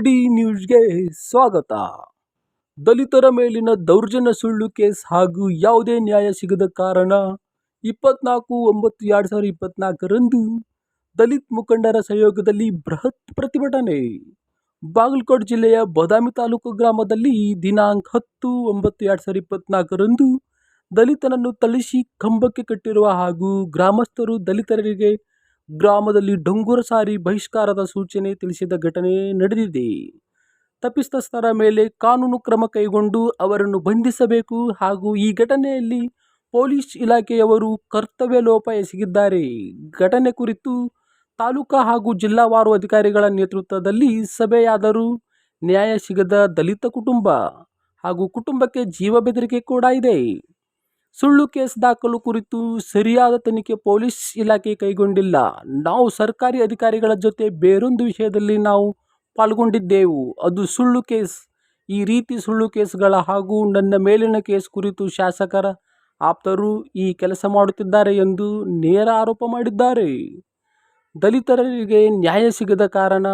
RD ನ್ಯೂಸ್ಗೆ ಸ್ವಾಗತ. ದಲಿತರ ಮೇಲಿನ ದೌರ್ಜನ್ಯ ಸುಳ್ಳು ಕೇಸ್ ಹಾಗೂ ಯಾವುದೇ ನ್ಯಾಯ ಸಿಗದ ಕಾರಣ ಇಪ್ಪತ್ನಾಲ್ಕು ಒಂಬತ್ತು ಎರಡು ಸಾವಿರದ ಇಪ್ಪತ್ನಾಲ್ಕರಂದು ದಲಿತ್ ಮುಖಂಡರ ಸಹಯೋಗದಲ್ಲಿ ಬೃಹತ್ ಪ್ರತಿಭಟನೆ. ಬಾಗಲಕೋಟೆ ಜಿಲ್ಲೆಯ ಬದಾಮಿ ತಾಲೂಕು ಗ್ರಾಮದಲ್ಲಿ ದಿನಾಂಕ ಹತ್ತು ಒಂಬತ್ತು ಎರಡು ಸಾವಿರದ ಇಪ್ಪತ್ನಾಲ್ಕರಂದು ದಲಿತನನ್ನು ಥಳಿಸಿ ಕಂಬಕ್ಕೆ ಕಟ್ಟಿರುವ ಹಾಗೂ ಗ್ರಾಮಸ್ಥರು ದಲಿತರಿಗೆ ಗ್ರಾಮದಲ್ಲಿ ಡೊಂಗುರ ಸಾರಿ ಬಹಿಷ್ಕಾರದ ಸೂಚನೆ ತಿಳಿಸಿದ ಘಟನೆ ನಡೆದಿದೆ. ತಪ್ಪಿತಸ್ಥರ ಮೇಲೆ ಕಾನೂನು ಕ್ರಮ ಕೈಗೊಂಡು ಅವರನ್ನು ಬಂಧಿಸಬೇಕು ಹಾಗೂ ಈ ಘಟನೆಯಲ್ಲಿ ಪೊಲೀಸ್ ಇಲಾಖೆಯವರು ಕರ್ತವ್ಯ ಲೋಪ ಎಸಗಿದ್ದಾರೆ. ಘಟನೆ ಕುರಿತು ತಾಲೂಕಾ ಹಾಗೂ ಜಿಲ್ಲಾವಾರು ಅಧಿಕಾರಿಗಳ ನೇತೃತ್ವದಲ್ಲಿ ಸಭೆಯಾದರೂ ನ್ಯಾಯ ಸಿಗದ ದಲಿತ ಕುಟುಂಬ ಹಾಗೂ ಕುಟುಂಬಕ್ಕೆ ಜೀವ ಬೆದರಿಕೆ ಕೂಡ ಇದೆ. ಸುಳ್ಳು ಕೇಸ್ ದಾಖಲು ಕುರಿತು ಸರಿಯಾದ ತನಿಖೆ ಪೊಲೀಸ್ ಇಲಾಖೆ ಕೈಗೊಂಡಿಲ್ಲ. ನಾವು ಸರ್ಕಾರಿ ಅಧಿಕಾರಿಗಳ ಜೊತೆ ಬೇರೊಂದು ವಿಷಯದಲ್ಲಿ ನಾವು ಪಾಲ್ಗೊಂಡಿದ್ದೆವು. ಅದು ಸುಳ್ಳು ಕೇಸ್. ಈ ರೀತಿ ಸುಳ್ಳು ಕೇಸ್ಗಳ ಹಾಗೂ ನನ್ನ ಮೇಲಿನ ಕೇಸ್ ಕುರಿತು ಶಾಸಕರ ಆಪ್ತರು ಈ ಕೆಲಸ ಮಾಡುತ್ತಿದ್ದಾರೆ ಎಂದು ನೇರ ಆರೋಪ ಮಾಡಿದ್ದಾರೆ. ದಲಿತರಿಗೆ ನ್ಯಾಯ ಸಿಗದ ಕಾರಣ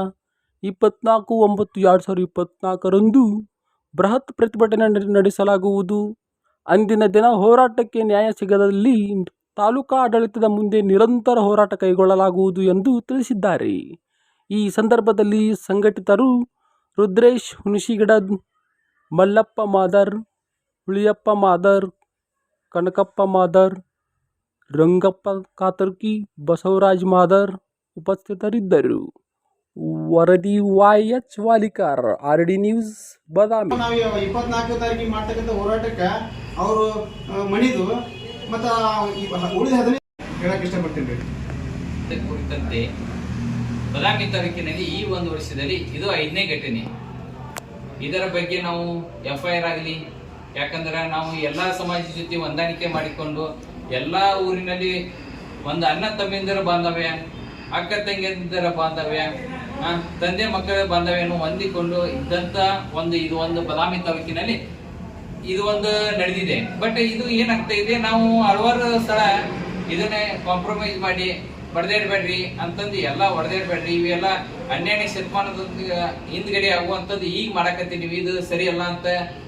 ಇಪ್ಪತ್ನಾಲ್ಕು ಒಂಬತ್ತು ಎರಡು ಸಾವಿರದ ಇಪ್ಪತ್ನಾಲ್ಕರಂದು ಬೃಹತ್ ಪ್ರತಿಭಟನೆ ನಡೆ- ನಡೆಸಲಾಗುವುದು. ಅಂದಿನ ದಿನ ಹೋರಾಟಕ್ಕೆ ನ್ಯಾಯ ಸಿಗದಲ್ಲಿ ತಾಲೂಕಾ ಆಡಳಿತದ ಮುಂದೆ ನಿರಂತರ ಹೋರಾಟ ಕೈಗೊಳ್ಳಲಾಗುವುದು ಎಂದು ತಿಳಿಸಿದ್ದಾರೆ. ಈ ಸಂದರ್ಭದಲ್ಲಿ ಸಂಘಟಿತರು ರುದ್ರೇಶ್ ಹುಣಸಿಗಿಡ, ಮಲ್ಲಪ್ಪ ಮಾದರ್, ಹುಳಿಯಪ್ಪ ಮಾದರ್, ಕನಕಪ್ಪ ಮಾದರ್, ರಂಗಪ್ಪ ಕಾತರ್ಕಿ, ಬಸವರಾಜ್ ಮಾದರ್ ಉಪಸ್ಥಿತರಿದ್ದರು. ವರದಿ Y H Walikar, R D news, Badami. ಇಪ್ಪತ್ನಾಲ್ಕು ತಾರೀಕಿಗೆ ಮಾಡ್ತಕ್ಕಂಥ ಹೋರಾಟಕ್ಕೆ ಅವರು ಮಣಿದು, ಮತ್ತು ಉಳಿದ ಹದಿನೈದು ಹೇಳಕ್ ಇಷ್ಟಪಡ್ತೀನಿ ಕುರಿತಂತೆ ಬದಾಮಿ ತಾಲೂಕಿನಲ್ಲಿ ಈ ಒಂದು ವರ್ಷದಲ್ಲಿ ಇದು ಐದನೇ ಘಟನೆ. ಇದರ ಬಗ್ಗೆ ನಾವು ಎಫ್ ಐ ಆರ್ ಆಗಲಿ, ಯಾಕಂದ್ರೆ ನಾವು ಎಲ್ಲ ಸಮಾಜದ ಜೊತೆ ಹೊಂದಾಣಿಕೆ ಮಾಡಿಕೊಂಡು ಎಲ್ಲ ಊರಿನಲ್ಲಿ ಒಂದು ಅಣ್ಣ ತಮ್ಮಿಂದರ ಬಾಂಧವ್ಯ, ಅಕ್ಕ ತಂಗಿಯಂದರ ಬಾಂಧವ್ಯ ತಂದೆ ಮಕ್ಕಳ ಬಾಂಧವ್ಯವನ್ನು ಹೊಂದಿಕೊಂಡು ಇದ್ದಂಥ ಒಂದು, ಇದು ಒಂದು ಬದಾಮಿ ತಾಲೂಕಿನಲ್ಲಿ ಇದು ಒಂದು ನಡೆದಿದೆ. ಬಟ್ ಇದು ಏನಾಗ್ತಾ ಇದೆ, ನಾವು ಹಲವಾರು ಸ್ಥಳ ಇದನ್ನೇ ಕಾಂಪ್ರಮೈಸ್ ಮಾಡಿ ಬಡದೇಡ್ಬೇಡ್ರಿ ಅಂತಂದು ಎಲ್ಲ ಹೊಡೆದೇಡ್ಬೇಡ್ರಿ, ಇವೆಲ್ಲ ಹನ್ನೆರಡನೇ ಶತಮಾನದ ಹಿಂದ್ಗಡೆ ಆಗುವಂಥದ್ದು ಈಗ ಮಾಡಕತ್ತೀನಿ, ಇದು ಸರಿಯಲ್ಲ ಅಂತ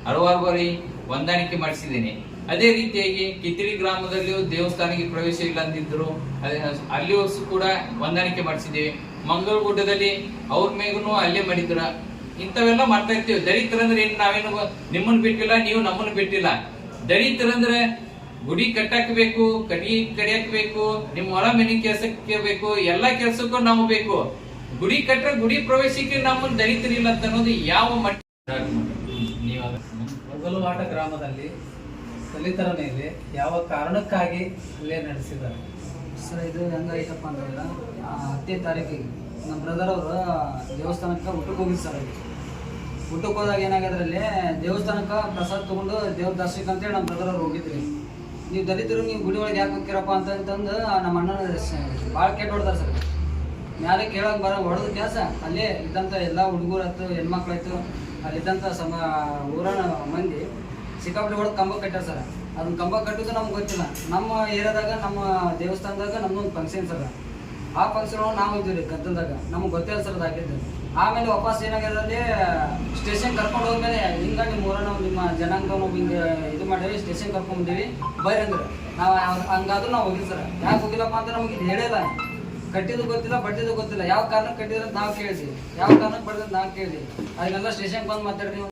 ಹಲವಾರು ಬಾರಿ ಹೊಂದಾಣಿಕೆ ಮಾಡಿಸಿದ್ದೀನಿ. ಅದೇ ರೀತಿಯಾಗಿ ಕಿತ್ತಿಳಿ ಗ್ರಾಮದಲ್ಲಿಯೂ ದೇವಸ್ಥಾನಕ್ಕೆ ಪ್ರವೇಶ ಇಲ್ಲ ಅಂದಿದ್ರು, ಅದೇ ಅಲ್ಲಿಯೂ ಕೂಡ ಹೊಂದಾಣಿಕೆ ಮಾಡಿಸಿದ್ದೀವಿ. ಮಂಗಳಗುಡ್ಡದಲ್ಲಿ ಅವ್ರ ಮೇಗೂ ಅಲ್ಲೇ ಮಾಡಿದ್ರ ಇಂಥವೆಲ್ಲ ಮಾಡ್ತಾ ಇರ್ತೀವಿ. ದಲಿತರಂದ್ರೆ ಏನ್ ನಾವೇನು ನಿಮ್ಮನ್ನು ಬಿಟ್ಟಿಲ್ಲ ನೀವು ನಮ್ಮನ್ನು ಬಿಟ್ಟಿಲ್ಲ. ದಲಿತರಂದ್ರೆ ಗುಡಿ ಕಟ್ಟಕ್ ಬೇಕು ಕಡಿ ಕಡಿಯಕ್ ಬೇಕು ನಿಮ್ಮ ಹೊಲ ಮನೆ ಕೆಲ್ಸಕ್ಕೆ ಬೇಕು ಎಲ್ಲಾ ಕೆಲ್ಸಕ್ಕೂ ನಾವು ಬೇಕು. ಗುಡಿ ಕಟ್ಟರೆ ಗುಡಿ ಪ್ರವೇಶಕ್ಕೆ ನಮ್ಮನ್ನು ದಲಿತರಿಲ್ಲ ಅಂತ ಅನ್ನೋದು ಯಾವ ಮಟ್ಟ ನೀವು ಮೊಗಲುವಾಟ ಗ್ರಾಮದಲ್ಲಿ ದಲಿತರ ಮೇಲೆ ಯಾವ ಕಾರಣಕ್ಕಾಗಿ ಹಲ್ಲೆ ನಡೆಸಿದ್ದಾರೆ? ಸರ್ ಇದು ಹೆಂಗಾಯ್ತಪ್ಪ ಅಂತಂದ್ರೆ ಆ, ಹತ್ತನೇ ತಾರೀಕಿಗೆ ನಮ್ಮ ಬ್ರದರ್ ಅವರು ದೇವಸ್ಥಾನಕ್ಕೆ ಊಟಕ್ಕೆ ಹೋಗಿದ್ದು ಸರ್ ಅಲ್ಲಿ. ಊಟಕ್ಕೆ ಹೋದಾಗ ಏನಾಗದ್ರಲ್ಲಿ ದೇವಸ್ಥಾನಕ್ಕೆ ಪ್ರಸಾದ ತೊಗೊಂಡು ದೇವ್ರ ದರ್ಶನಕ್ಕೆ ಅಂತೇಳಿ ನಮ್ಮ ಬ್ರದರ್ ಅವ್ರು ಹೋಗಿದ್ರಿ. ನೀವು ದಲಿತರು, ನೀವು ಗುಡಿ ಒಳಗೆ ಯಾಕೆ ಹೋಗ್ತೀರಪ್ಪ ಅಂತಂತಂದು ನಮ್ಮ ಅಣ್ಣನ ಭಾಳ ಕೆಟ್ಟ ಹೊಡ್ದಾರ ಸರ್. ಮ್ಯಾಲೆ ಕೇಳೋಕೆ ಬರೋ ಹೊಡೆದ ಕೆಲಸ ಅಲ್ಲೇ ಇದ್ದಂಥ ಎಲ್ಲ ಹುಡುಗರು ಆಯ್ತು ಹೆಣ್ಮಕ್ಳಾಯ್ತು ಅಲ್ಲಿದ್ದಂಥ ಸಮ ಊರನ ಮಂದಿ ಸಿಕ್ಕಾಪಟ್ಟೆ ಹೊಡೆದು ಕಂಬ ಕಟ್ಟಾರ ಸರ್. ಅದನ್ನ ಕಂಬ ಕಟ್ಟೋದು ನಮ್ಗೆ ಗೊತ್ತಿಲ್ಲ. ನಮ್ಮ ಏರಿಯಾದಾಗ, ನಮ್ಮ ದೇವಸ್ಥಾನದಾಗ ನಮ್ಮದೊಂದು ಫಂಕ್ಷನ್ ಸರ್. ಆ ಫಂಕ್ಷನ್ ಒಳಗೆ ನಾವು ಇದ್ದೀವಿ ಗದ್ದಲದಾಗ. ನಮ್ಗೆ ಗೊತ್ತಿಲ್ಲ ಸರ್ ಅದಾಗಿದ್ದು ಆಮೇಲೆ ವಾಪಸ್ ಏನಾಗಿರೋದಲ್ಲಿ ಸ್ಟೇಷನ್ ಕರ್ಕೊಂಡು ಹೋದ್ಮೇಲೆ ಹಿಂಗ ನಿಮ್ಮ ಊರನ್ನ ನಿಮ್ಮ ಜನಾಂಗ ನಾವು ಹಿಂಗೆ ಇದು ಮಾಡೇವಿ ಸ್ಟೇಷನ್ ಕರ್ಕೊಂಡ್ ಬಂದೀವಿ. ಬರ್ರಿ ಅಂದ್ರೆ, ನಾವು ಹಂಗಾದ್ರೂ ನಾವು ಹೋಗಿಲ್ಲ ಸರ್. ಯಾಕೆ ಹೋಗಿಲ್ಲಪ್ಪ ಅಂತ ನಮಗೆ ಇದು ಹೇಳಿಲ್ಲ. ಕಟ್ಟಿದ್ದು ಗೊತ್ತಿಲ್ಲ ಬಡ್ಡಿದ್ದು ಗೊತ್ತಿಲ್ಲ. ಯಾವ ಕಾರಣಕ್ಕೆ ಕಟ್ಟಿದ್ರೆ ನಾವು ಕೇಳಿದ್ವಿ. ಯಾವ ಕಾರಣಕ್ಕೆ ಬಡ್ದಿದ್ದು ನಾವು ಕೇಳಿದ್ವಿ. ಅದನ್ನೆಲ್ಲ ಸ್ಟೇಷನ್ಗೆ ಬಂದು ಮಾತಾಡ್ತೀವಿ